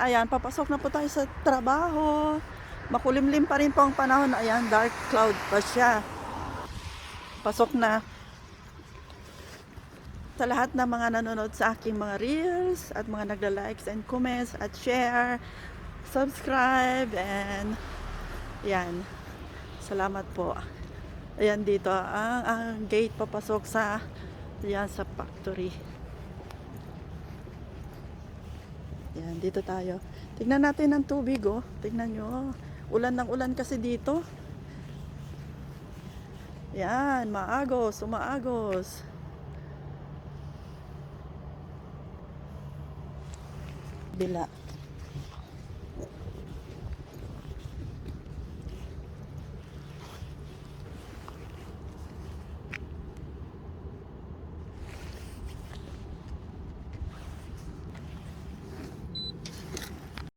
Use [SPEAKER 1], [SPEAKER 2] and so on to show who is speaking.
[SPEAKER 1] Ayan, papasok na po tayo sa trabaho. Makulimlim pa rin po ang panahon. Ayan, dark cloud pa siya. Pasok na. Sa lahat ng mga nanonood sa aking mga reels at mga nagla-likes and comments at share, subscribe and yan. Salamat po. Ayan dito ang, ang gate papasok sa yan sa factory. Yan, dito tayo. Tignan natin ang tubig, oh. Tignan nyo. Ulan ng ulan kasi dito. Yan, maagos, umaagos. Bila.